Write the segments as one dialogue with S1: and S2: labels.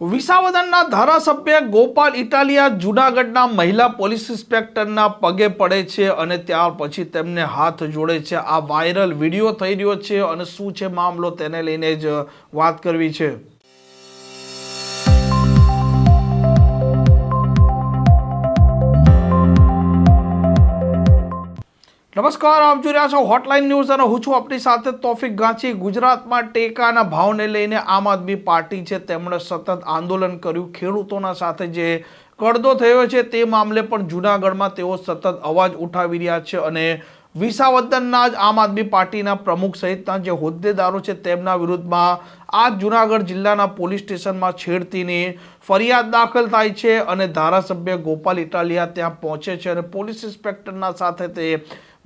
S1: વિસાવદનના ધારાસભ્ય ગોપાલ ઇટાલિયા જૂનાગઢના મહિલા પોલીસ ઇન્સ્પેક્ટરના પગે પડે છે અને ત્યાર પછી તેમને હાથ જોડે છે. આ વાયરલ વીડિયો થઈ રહ્યો છે અને શું છે મામલો તેને લઈને જ વાત કરવી છે. નમસ્કાર, આપ જોઈ રહ્યા છો હોટલાઇન ન્યૂઝ અને હું છું આપણી સાથે તોફિક ગાંચી ગુજરાતમાં ટેકાના ભાવને લઈને આમ આદમી પાર્ટી છે, તેમણે સતત આંદોલન કર્યું. ખેડૂતોના સાથે જે કડદો થયો છે, તે મામલે પણ જૂનાગઢમાં તેઓ સતત અવાજ ઉઠાવી રહ્યા છે અને વિસાવદનના જ આમ આદમી પાર્ટીના પ્રમુખ સહિતના જે હોદ્દેદારો છે, તેમના વિરુદ્ધમાં આ જૂનાગઢ જિલ્લાના પોલીસ સ્ટેશનમાં છેડતીની ફરિયાદ દાખલ થાય છે અને ધારાસભ્ય ગોપાલ ઇટાલિયા ત્યાં પહોંચે છે અને પોલીસ ઇન્સ્પેક્ટરના સાથે તે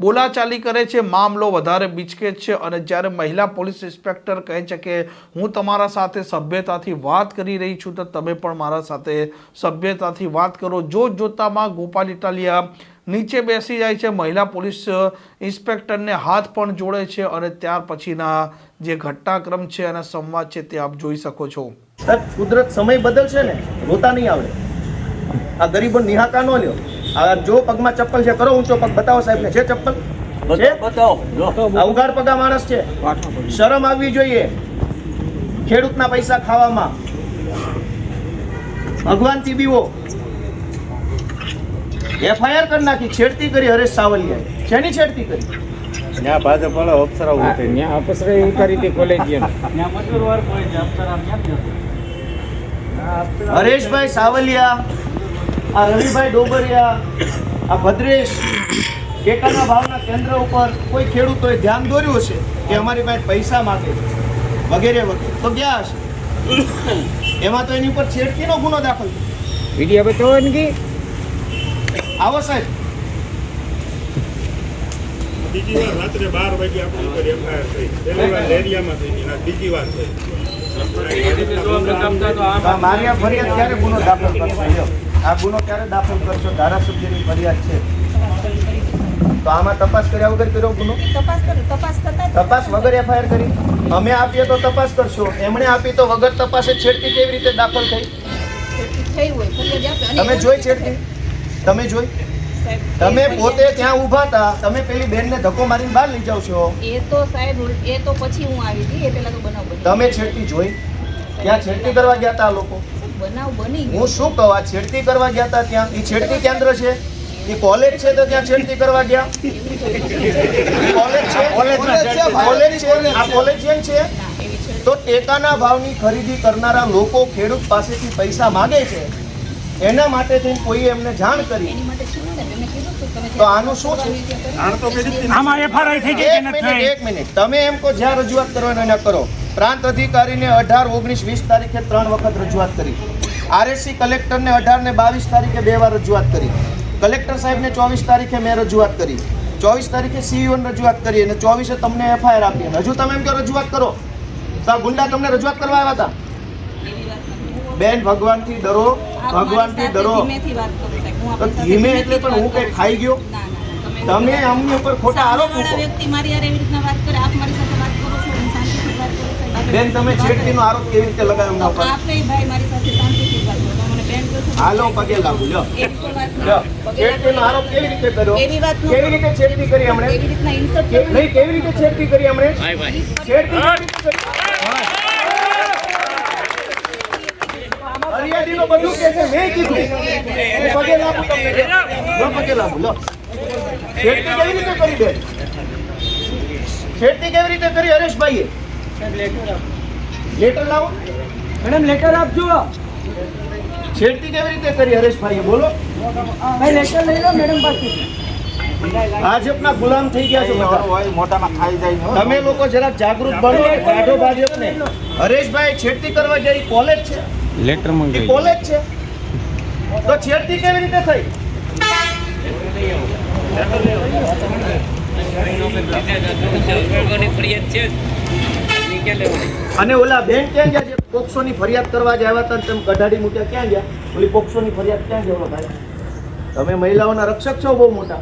S1: બોલાચાલી કરે છે, મામલો વધારે બીચકે છે અને જ્યારે મહિલા પોલીસ ઇન્સ્પેક્ટર કહે છે કે હું તમારા સાથે સભ્યતાથી વાત કરી રહી છું, તો તમે પણ મારા સાથે સભ્યતાથી વાત કરો. જોત જોતામાં ગોપાલ ઇટાલિયા નીચે બેસી જાય છે, મહિલા પોલીસ ઇન્સ્પેક્ટરને હાથ પણ જોડે છે અને ત્યાર પછીના જે ઘટનાક્રમ છે અને સંવાદ છે તે આપ જોઈ શકો છો.
S2: કુદરત સમય બદલશે ને, રોતા નહીં આવડે. આ ગરીબો નિહાકા ન લ્યો. જો પગમાં ચપ્પલ છે કરો ઊંચો પગ. બતાવો સાહેબ છે ચપ્પલ? છે? ઉઘાડ પગા માણસ છે. શરમ આવવી જોઈએ ખેડૂતના પૈસા ખાવામાં. ભગવાનથી બીવો. એફઆઈઆર કરી નાખી છેડતી કરી હરેશ સાવલિયા શેની છેડતી કરી?
S3: ત્યાં ભાજપ વાળા અપ્સરા ઉઠે
S4: ત્યાં અપસરે ઉતારી હતી કોલેજિયન.
S2: હરેશભાઈ સાવલિયા આ રવિભાઈ ડોબરિયા આ ભદ્રેશ ટેકાના ભાવના કેન્દ્ર ઉપર કોઈ ખેડૂતોએ ધ્યાન દોર્યું છે કે અમારી પાસે પૈસા માગે વગેરે વગેરે? તો ગયા હશે. એમાં તો એની ઉપર છેડતીનો ગુનો દાખલ થયો.
S4: વીડિયો બતાવો ને કે.
S2: આવો સાહેબ.
S5: બીજી વાર રાત્રે બાર વાગે આપણી ઉપર એફઆઈઆર થઈ. પહેલી વાર લેરિયામાં થઈ બીજી વાર થઈ
S2: મારી આ ફરિયાદ ક્યારે ગુનો દાખલ કરશો? લ્યો. આ ગુનો ક્યારે દાખલ કરશો? ધારાસભ્યની ફરિયાદ છે. તો આમાં તપાસ કર્યા વગર કર્યો ગુનો?
S6: તપાસ કરો તપાસ કરતા
S2: તપાસ વગર એફઆઈઆર કરી? અમે આપીએ તો તપાસ કરશો. એમણે આપી તો વગર તપાસે છેડતી કેવી રીતે દાખલ થઈ? તમે જોઈ છેડતી? તમે જોઈ? તમે પોતે ત્યાં ઊભા હતા તમે પેલી બેનને ધક્કો મારીને બહાર લઈ જાવ છો?
S6: એ તો સાહેબ એ તો પછી હું આવી હતી એ પહેલા તો બનાવ
S2: તમે છેડતી જોઈ? ત્યાં છેડતી કરવા ગયા હતા આ લોકો?
S6: બનાવ બની
S2: હું શું કહું આ છેડતી કરવા ગયા હતા ત્યાં? એ છેડતી કેન્દ્ર છે? એ કોલેજ છે તો ત્યાં છેડતી કરવા ગયા? કોલેજ છે? કોલેજ છે કોલેજ કોલેજિયન છે?
S6: ના એવી છે.
S2: તો ટેકાના ભાવની ખરીદી કરનારા લોકો ખેડૂત પાસેથી પૈસા માગે છે? એના માટે થઈને કોઈ એમને જાણ કરી?
S6: એની માટે શું ને એમને કીધું હતું તમે
S2: તો આનું શું છે?
S4: આમાં એફઆરઆઈ થઈ
S2: એક મિનિટ એક મિનિટ. તમે એમ કહો જ્યાં રજૂઆત કરવાનો એના કરો. પ્રાંત અધિકારીને અઢાર ઓગણીસ વીસ તારીખે ત્રણ વખત રજૂઆત કરી. આરએસસી કલેક્ટરને અઢાર ને બાવીસ તારીખે બે વાર રજૂઆત કરી. કલેક્ટર સાહેબને ચોવીસ તારીખે મેં રજૂઆત કરી. ચોવીસ તારીખે સીઈઓને રજૂઆત કરી અને ચોવીસે તમને એફઆઈઆર આપી હજુ તમે એમ કે રજૂઆત કરો. તો આ ગુંડા તમને રજૂઆત કરવા આવ્યા હતા. બેન ભગવાનથી ડરો. ભગવાનથી ડરો. ધીમે એટલે પણ હું કંઈ ખાઈ ગયો? તમે અમની ઉપર ખોટા આરોપ
S6: વ્યક્તિ મારી હારે એવી રીતના વાત કરે આપ મારી સાથે વાત કરો છો શાંતિથી વાત કરું
S2: બેન તમે છેડતીનો આરોપ કેવી રીતે લગાવ્યો
S6: આપે ભાઈ મારી સાથે શાંતિથી વાત કરો મને બેન કહો છો.
S2: હાલો પગે લાગુ છેડતીનો આરોપ કેવી રીતે કર્યો? કેવી રીતે છેડતી કરી
S6: હમણે?
S2: નહીં કેવી રીતે છેડતી કરી હમણે? છેડતી કરી? બધું કે છે મેં કીધું. પગે લાગુ તમને લો પગે લાગુ લો છેડતી કેવી રીતે કરી બેન? છેડતી કેવી રીતે કરી હરેશભાઈએ? લેટર લાવો.
S4: મેડમ લેટર આપજો.
S2: છેડતી કેવી રીતે કરી હરેશભાઈએ? બોલો.
S4: ભાઈ લેટર લઈ લો મેડમ પાસે.
S2: ભાજપના ગુલામ થઈ ગયા છો
S3: મોટામાં ખાઈ જાય
S2: તમે લોકો જરાક જાગૃત બનો કાઢો ભાજપને હરેશભાઈ છેડતી કરવા જઈ કોલેજ છે?
S4: લેટર
S2: મંગાવી કોલેજ છે? તો છેડતી કેવી રીતે થઈ? અને ઓલા બેન ક્યાં ગયા જે પોક્સોની ફરિયાદ કરવા જ આવ્યા હતા તમે કઢાડી મૂક્યા ક્યાં ગયા? ઓલી પોક્સોની ફરિયાદ ક્યાં ગયો ભાઈ? તમે મહિલાઓના રક્ષક છો બહુ મોટા.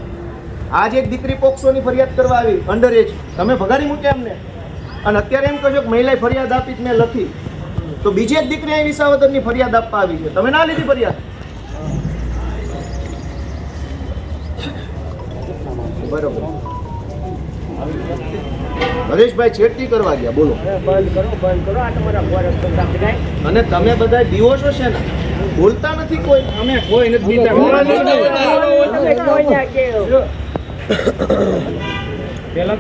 S2: આજ એક દીકરી પોક્સોની ફરિયાદ કરવા આવી અંડર એજ તમે ભગાડી મૂક્યા એમને? અને અત્યારે એમ કહો કે મહિલાએ ફરિયાદ આપી જ મેં લખી. તો તો બીજી એક દીકરી અહીં વિસાવદરની ફરિયાદ આપવા આવી છે. તમે ના લીધી ફરિયાદ? બરોબર. હરેશભાઈ છેડતી કરવા ગયા બોલો. અને તમે બધા દીવો છો છે ને બોલતા નથી કોઈ?
S4: અમે કોઈ નથી બીતા તમે કોઈ ના કેવો.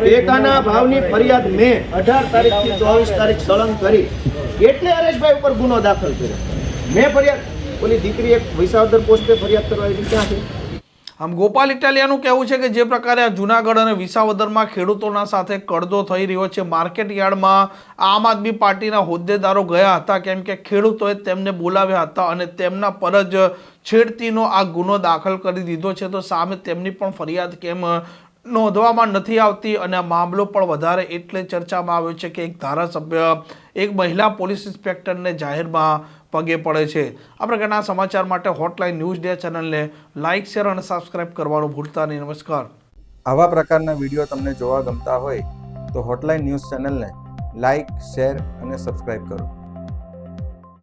S2: ટેકાના ભાવની ફરિયાદ મેં અઢાર તારીખથી ચોવીસ તારીખ સળંગ કરી. એટલે હરેશભાઈ ઉપર ગુનો દાખલ કર્યો. મેં ફરિયાદ ઓલી દીકરી એક વિસાવદર પોસ્ટે ફરિયાદ કરવા આવી ક્યાં છે?
S1: આમ ગોપાલ ઇટાલિયાનું કહેવું છે કે જે પ્રકારે આ જુનાગઢ અને વિસાવદરમાં ખેડૂતોના સાથે કડદો થઈ રહ્યો છે, માર્કેટ યાર્ડમાં આમ આદમી પાર્ટીના હોદ્દેદારો ગયા હતા, કેમ કે ખેડૂતોએ તેમને બોલાવ્યા હતા અને તેમના પર જ છેડતીનો આ ગુનો દાખલ કરી દીધો છે. તો સામે તેમની પણ ફરિયાદ કેમ નોંધવામાં નથી આવતી અને આ મામલો પણ વધારે એટલે ચર્ચામાં આવ્યો છે કે એક ધારાસભ્ય, એક મહિલા પોલીસ ઇન્સ્પેક્ટરને જાહેરમાં પગે પડે છે. આ પ્રકારના સમાચાર માટે હોટલાઇન ન્યૂઝ ડે ચેનલને લાઇક શેર અને સબસ્ક્રાઇબ કરવાનું ભૂલતા નહીં. નમસ્કાર.
S7: આવા પ્રકારના વીડિયો તમને જોવા ગમતા હોય તો હોટલાઇન ન્યૂઝ ચેનલને લાઇક શેર અને સબસ્ક્રાઇબ કરો.